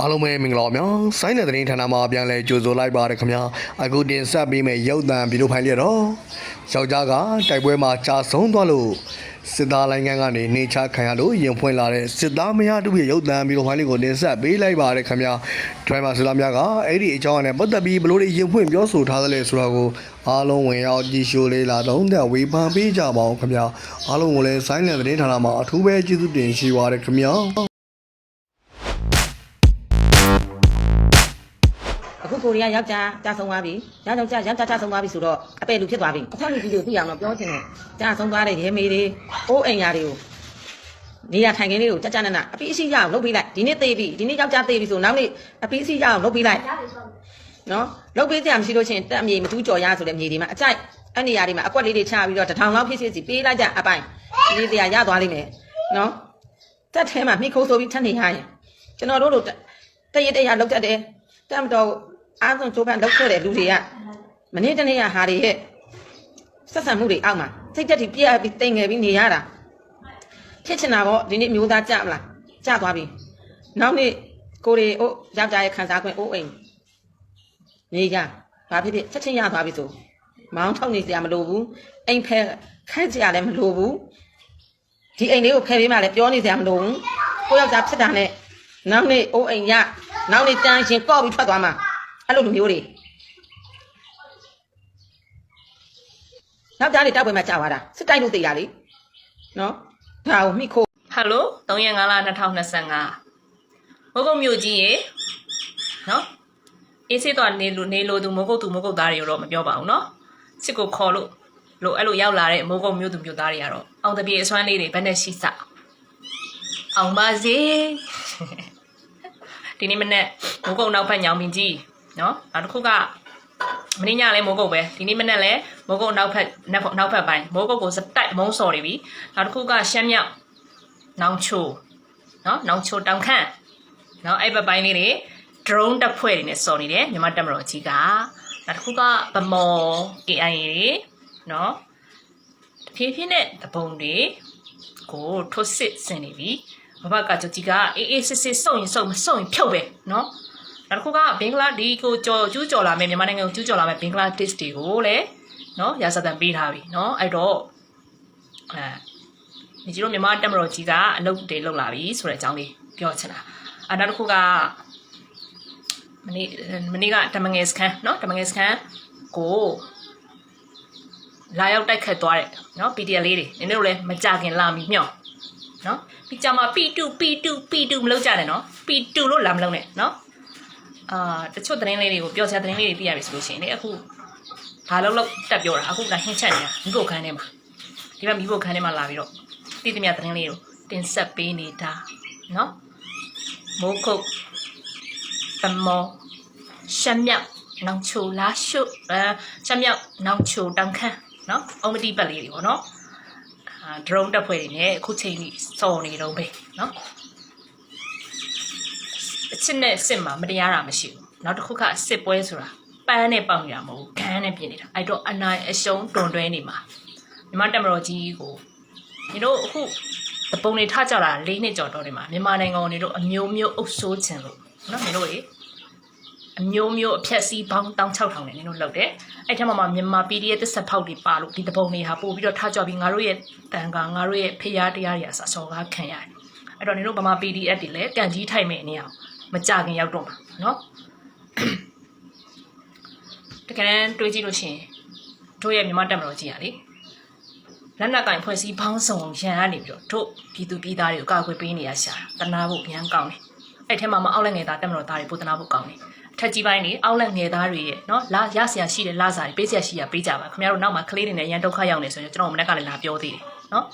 အားလုံးပဲမင်္ဂလာပါဗျာဆိုင်းတဲ့သတင်းဌာနမှာပြန်လဲကြိုဆိုလိုက်ပါရခင်ဗျာအခုတင်ဆက်ပေးမယ့်ရုပ်သံဗီဒီယိုဖိုင်လေးတော့ယောက်ျားကတိုက်ပွဲမှာကြာဆုံးသွားလို့စစ်သားလိုင်းကန်းကနေနေချခံရလို့ရင်ဖွင့်လာတဲ့စစ်သားမယားတို့ရဲ့ရုပ်သံဗီဒီယိုဖိုင်လေးကိုတင်ဆက်ပေးလိုက်ပါရခင်ဗျာဒရိုင်ဘာစစ်သားများကအဲ့ဒီအကြောင်းအရာနဲ့ပတ်သက်ပြီးဘလို့တွေရင်ဖွင့်ပြောဆိုထားသလဲဆိုတာကိုအားလုံးဝင်ရောက်ကြည့်ရှုလေးလာတော့တဲ့ဝေဖန်ပေးကြပါဦးခင်ဗျာအားလုံးကိုလည်းဆိုင်းတဲ့သတင်းဌာနမှာအထူးပဲကျေးဇူးတင်ရှိပါရခင်ဗျာ ကိုရီးယားယောက်ျားကြာဆုံးသွားပြီယောက်ျားယောက်ျားကြာဆုံးသွားပြီဆိုတော့အပယ်လူဖြစ်သွားပြီအထက်လူကြီးတွေသိအောင်တော့ပြောချင်တယ်ကြာဆုံးသွားတဲ့ရဲမေတွေအိုးအိမ်ယာတွေကိုနေရထိုင်ခင်းလေးကိုကြကြနနအပီးအစီရအောင်လုပ်ပေးလိုက်ဒီနေ့သေးပြီဒီနေ့ယောက်ျားသေးပြီဆိုနောက်နေ့အပီးအစီရအောင်လုပ်ပေးလိုက်နော်လုပ်ပေးကြမရှိလို့ချင်းတက်အမြေမတူးကြော်ရဆိုတဲ့မြေတွေမှာအကြိုက်အဲ့နေရာတွေမှာအကွက်လေးတွေချပြီးတော့တထောင်လောက်ဖြစ်ဖြစ်စီပေးလိုက်ကြအပိုင်ဒီလေးတရားရသွားလိမ့်မယ်နော်တက်ထဲမှာမိခိုးဆိုပြီးထပ်နေရရင်ကျွန်တော်တို့တို့တရတရလောက်တတ်တယ်တက်မတော် အားဆုံးချိုးပန်းလောက်ခဲ့တဲ့လူတွေကမနေ့တနေ့ကဟာတွေရဲ့ဆက်ဆံမှုတွေအောက်မှာစိတ်သက်တွေပြည့်ပြီးတိမ်ငယ်ပြီးနေရတာဖြစ်ချင်တာပေါ့ဒီနေ့မျိုးသားကြမလားကြသွားပြီနောက်နေ့ကိုရီအိုးယောက်ျားရဲ့ခံစားခွင့်အိုးအိမ်နေကြဘာဖြစ်ဖြစ်ချက်ချင်းရသွားပြီဆိုမောင်းထောက်နေစရာမလိုဘူးအိမ်ဖဲခိုင်းစရာလည်းမလိုဘူးဒီအိမ်လေးကိုဖယ်ပေးမှလည်းပြောနေစရာမလိုဘူးကိုယောက်ျားဖြစ်တာနဲ့နောက်နေ့အိုးအိမ်ရနောက်နေ့တန်းရှင်ကော့ပြီးထွက်သွားမှာ အဲ့လိုလူမျိုးတွေနောက်ကြားတွေတောက်ပွဲမှာကြာသွားတာစစ်တိုက်လို့သိတာလေနော်ဒါကိုမိခိုးဟယ်လို3ရက်5လ2025မိုးကုတ်မြို့ကြီးရေနော်အေးစေးတော့နေလို့နေလို့သူမိုးကုတ်သူမိုးကုတ်သားတွေတော့မပြောပါဘူးနော်စစ်ကိုခေါ်လို့လို့အဲ့လိုရောက်လာတဲ့မိုးကုတ်မြို့သူမြို့သားတွေကတော့အောင်တပြေအစွမ်းလေးတွေဘယ်နဲ့ရှိစအောင်ပါစေဒီနေ့မနေ့မိုးကုတ်နောက်ဖက်ညောင်ပင်ကြီး နော်နောက်တစ်ခုကမင်းညလည်းမိုးကုတ်ပဲဒီနေ့မနေ့လည်းမိုးကုတ်နောက်ဖက်နောက်ဖက်ပိုင်းမိုးကုတ်ကိုစတိုက်မုံစော်နေပြီနောက်တစ်ခုကရှမ်းမြောက်နောင်ချိုနော်နောင်ချိုတောင်ခန့်နော်အဲ့ဘက်ပိုင်းလေးတွေ drone တက်ဖွဲ့တွေနဲ့စော်နေတယ်မြန်မာတက်မတော်ကြီးကနောက်တစ်ခုကဗမော် KIA တွေနော်တဖြည်းဖြည်းနဲ့တပုံတွေကိုထွတ်စစ်ဆင်နေပြီဘဘကကြကြီးကအေးအေးစစ်စစ်စုံရင်စုံမစုံရင်ဖြုတ်ပဲနော် နောက်တစ်ခုကဘင်္ဂလားဒီကိုကြော်ကျူးကျော်လာမယ်မြန်မာနိုင်ငံကိုကျူးကျော်လာမယ်ဘင်္ဂလားဒေ့ရှ်တွေကိုလည်းနော်ရာဇသံပေးထားပြီနော်အဲ့တော့အဲကျွန်တော်မြန်မာတက်မတော်ကြီးကအလုပ်တွေလုပ်လာပြီဆိုတဲ့အကြောင်းလေးပြောချင်တာအဲနောက်တစ်ခုကမနေ့မနေ့ကတမငယ်စခန်းနော်တမငယ်စခန်းကိုလာရောက်တိုက်ခတ်သွားတဲ့နော် PDL လေးတွေနင်တို့လည်းမကြခင်လာမီမျှော့နော်ပြီးကြမှာ P2 P2 P2 မလောက်ကြနဲ့နော် P2 လို့လာမလုံးနဲ့နော် အာတချို့သတင်းလေးတွေကိုပျော်စရာသတင်းလေးတွေသိရပြီဆိုလို့ရှိရင်လေအခုဘာလို့လောက်တက်ပြောတာအခုကဟင်းချက်နေတာမိဘခန်းထဲမှာဒီဘက်မိဘခန်းထဲမှာလာပြီးတော့တိတိမြသတင်းလေးကိုတင်ဆက်ပေးနေတာနော်မိုးခုတ်တမောရှမ်းမြောက်နောင်ချိုလာရှုအဲရှမ်းမြောက်နောင်ချိုတောင်ခမ်းနော်အုံမတိပတ်လေးတွေပေါ့နော်အာဒရုန်းတက်ဖွဲ့တွေနဲ့အခုချိန်ကြီးစော်နေတော့ပဲနော် အချစ်နဲ့စစ်မှာမတရားတာမရှိဘူးနောက်တစ်ခုကစစ်ပွဲဆိုတာပန်းနဲ့ပေါင်ရမဟုတ်ခန်းနဲ့ပြင်နေတာအဲ့တော့အနိုင်အရှုံးတွန်တွဲနေမှာမြမတက်မတော်ကြီးကိုဒီတို့အခုတပုံတွေထကြလာ၄နှစ်ကျော်တော့ဒီမှာမြန်မာနိုင်ငံကိုနေတို့အမျိုးမျိုးအုပ်ဆိုးခြင်းလို့နော်နေတို့လေအမျိုးမျိုးအဖြက်စီးပေါင်း16000နဲ့နေတို့လောက်တယ်အဲ့ထက်မှမှမြန်မာ PDF တစ်ဆက်ဖောက်တွေပါလို့ဒီတပုံတွေဟာပို့ပြီးတော့ထကြပြီးငါတို့ရဲ့တန်ခါငါတို့ရဲ့ဖျားတရားတွေအစစော်ကားခံရတယ်အဲ့တော့နေတို့ဗမာ PDF တွေလည်းကန်ကြီးထိုက်မဲ့နေအောင် မကြခင်ရောက်တော့မှာနော်တကယ်တမ်းတွေးကြည့်လို့ရှိရင်တို့ရဲ့မြန်မာတက်မတော်ကြီးอ่ะလေလက်နက်ကင်ဖွဲ့စည်းပေါင်းစုံရန်ကနေပြီးတော့တို့ပြည်သူပြည်သားတွေကိုကာကွယ်ပေးနေရရှာတာတနာဖို့ရန်ကောင်းတယ်အဲ့ထဲမှာမအောက်လက်ငယ်သားတက်မတော်သားတွေပိုတနာဖို့ကောင်းတယ်အထက်ကြီးပိုင်းနေအောက်လက်ငယ်သားတွေရဲ့နော်လာရဆရာရှိတယ်လာစာတွေပေးဆရာရှိရပေးကြပါခင်ဗျားတို့နောက်မှာကလေးတွေနဲ့ရန်ဒုက္ခရောက်နေဆိုရင်ကျွန်တော်မနေ့ကလည်းလာပြောသေးတယ်နော်